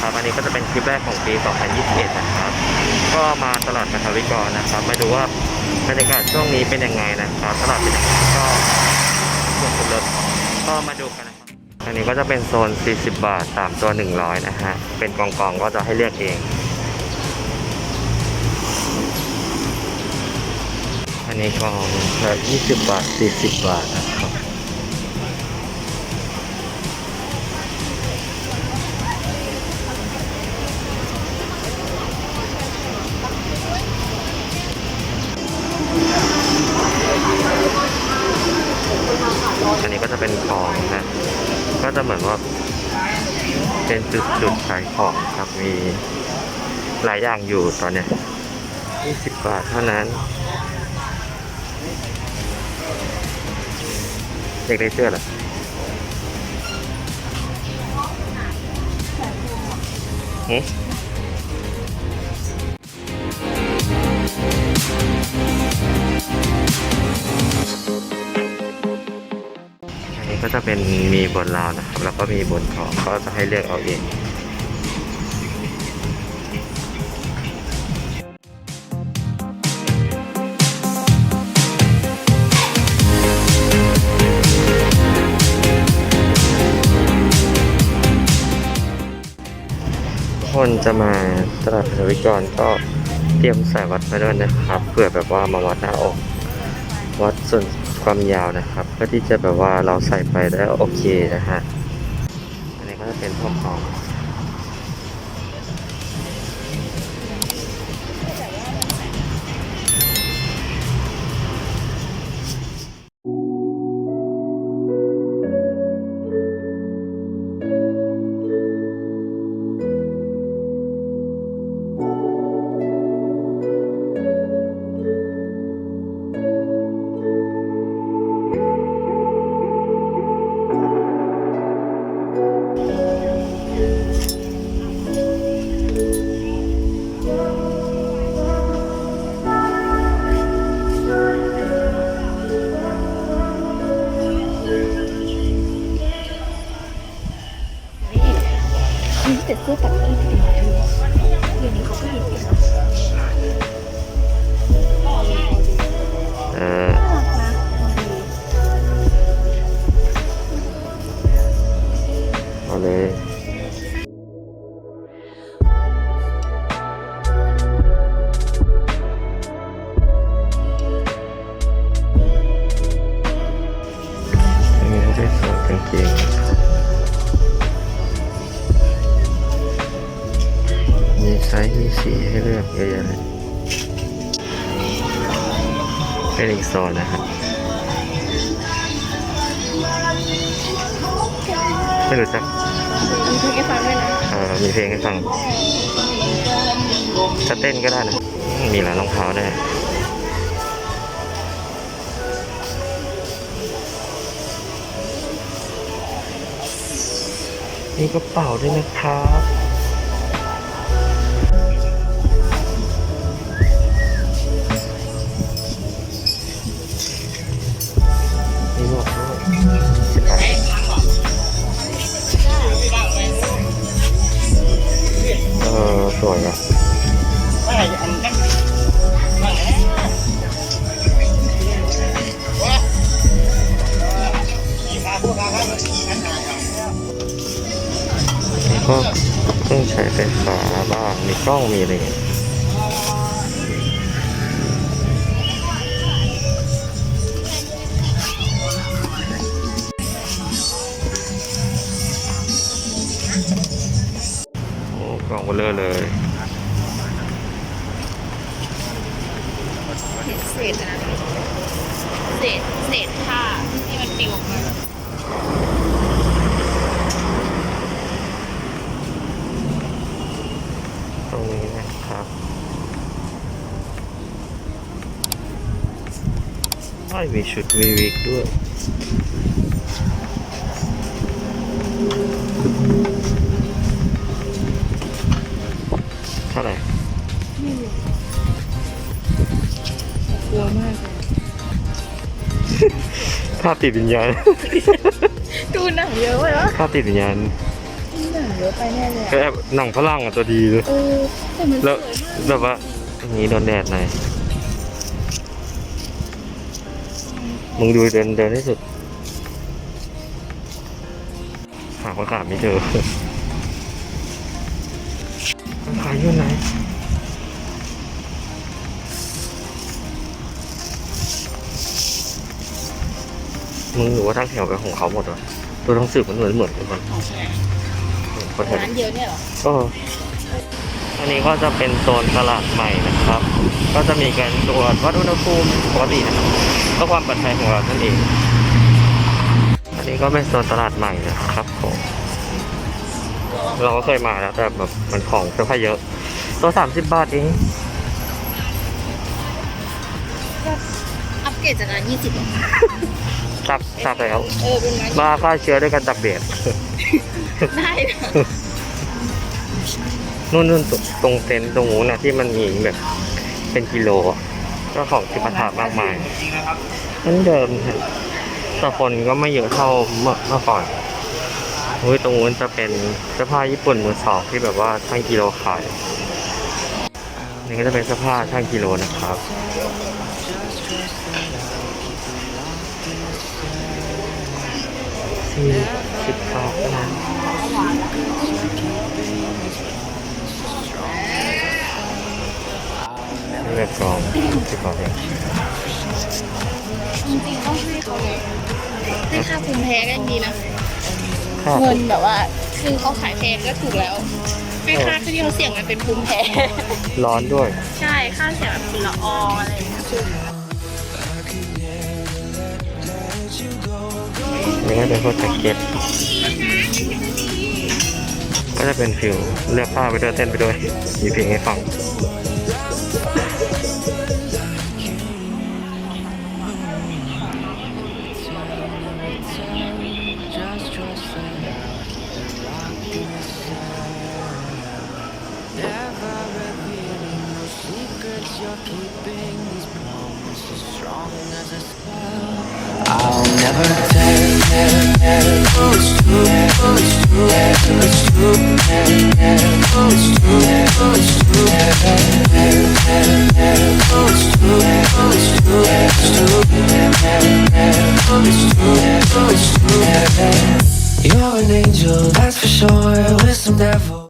นะครับอันนี้ก็จะเป็นคลิปแรกของปี 2021 นะครับ ก็มาตลาดกันทวิกรนะครับ มาดูว่าบรรยากาศช่วงนี้เป็นยังไงนะครับตลาดเป็นยังไงก็รวมรถก็มาดูกันนะครับอันนี้ก็จะเป็นโซน 40 บาท 3 ตัว 100 นะฮะ เป็นกองๆก็จะให้เลือกเอง อันนี้กองละ20 บาท 40 บาทนะ เหมือนว่า เป็นจุดจุดขายของครับมีหลายอย่างอยู่ตอนเนี้ย20บาทเท่านั้น เด็กได้เสื้อเหรอหึ ก็จะเป็นมีบนราวนะครับแล้วก็มีบนของก็จะให้เลือกเอาเองคนจะมาตลาดพวิกรก็เตรียมสายวัดมาด้วยนะครับเผื่อแบบว่ามาวัดหน้าอก วัดส่วน ความยาวนะครับ เพื่อที่จะแบบว่าเราใส่ไปได้โอเคนะฮะ อันนี้ก็จะเป็นพวกของ กางเกง ไซส์มีสีให้เลือกเยอะแยะเลยเป็นอีกโซนนะครับไม่รู้จักมีเพลงให้ฟังด้วยนะเออมีเพลงให้ฟังจะเต้นก็ได้นะ มีร้านรองเท้าด้วยมีกระเป๋าด้วยนะครับ สวยนะก็เครื่องใช้ไฟฟ้าบ้างมีกล้องมีอะไรอย่างเงี้ย กล้องเบลเลอร์เลยเห็นเศษนะเศษเศษผ้าที่มันปลิวออกมาตรงนี้นะครับไม่มีชุดวีวิกด้วย ท่าไหร่ไม่รู้กลัวมากเลยภาพติดวิญญาณ ดูหนังเยอะไปวะภาพติดวิญญาณหนังเยอะไปแน่เลยก็อะแอบหนังฝรั่งอะตัวดีเลย เออแต่มันสแล้ววยมากแบบว่าอย่างนี้โดนแดดหน่อยมึงดูเดินเดินให้สุด หาคนขายไม่เจอคน ขายอยู่ไหนมึงหนูว่าทั้งแถวเป็นของเขาหมดวะตัวหนังสือมันเหมือนเหมือนกันหมดคนแถวร้านเดียวเนี่ยเหรอก็อันนี้ก็จะเป็นโซนตลาดใหม่นะครับ ก็จะมีการตรวจวัดอุณหภูมิปกตินะครับเพื่อความปลอดภัยของเรานั่นเอง อันนี้ก็เป็นโซนตลาดใหม่นะครับผม เราก็เคยมาแล้วแต่แบบมันของเสื้อผ้าเยอะ ตัวสามสิบบาทเองอัปเกรดจากร้านยี่สิบซับซับแล้ว เออเป็นไม้มาฆ่าเชื้อด้วยกันตักเบียดได้นะนู่นนู่นตรงตรงเต็นท์ตรงนู้นนะที่มันมีแบบเป็นกิโลอะก็ของสิปาถามากมายนั่นเดิมฮะแต่คนก็ไม่เยอะเท่าเมื่อเมื่อก่อน เฮ้ยตรงนู้นจะเป็นเสื้อผ้าญี่ปุ่นมือสองที่แบบว่าช่างกิโลขายนี่ก็จะเป็นเสื้อผ้าช่างกิโลนะครับสี่สิบบาทนั้นนี่แบบกรองสิบบาทเองจริงๆต้องให้เขาเลยให้ค่าภูมิแพ้ก็ยังดีนะ ค่าเงินแบบว่า คือเขาขายแพงก็ถูกแล้วให้ค่าที่เขาเสี่ยงมันเป็นภูมิแพ้ ร้อนด้วย ใช่ค่าเสียแบบฝุ่นละอองอะไรอย่างเงี้ยคือนี่ก็เป็นพวกแจ็คเก็ตก็จะเป็นฟิวเลือกผ้าไปด้วยเต้นไปด้วยมีเพลงให้ฟัง you're keeping these bones as strong as a spell. I'll never tell, tell, tell. It's true, it's true, it's true, it's.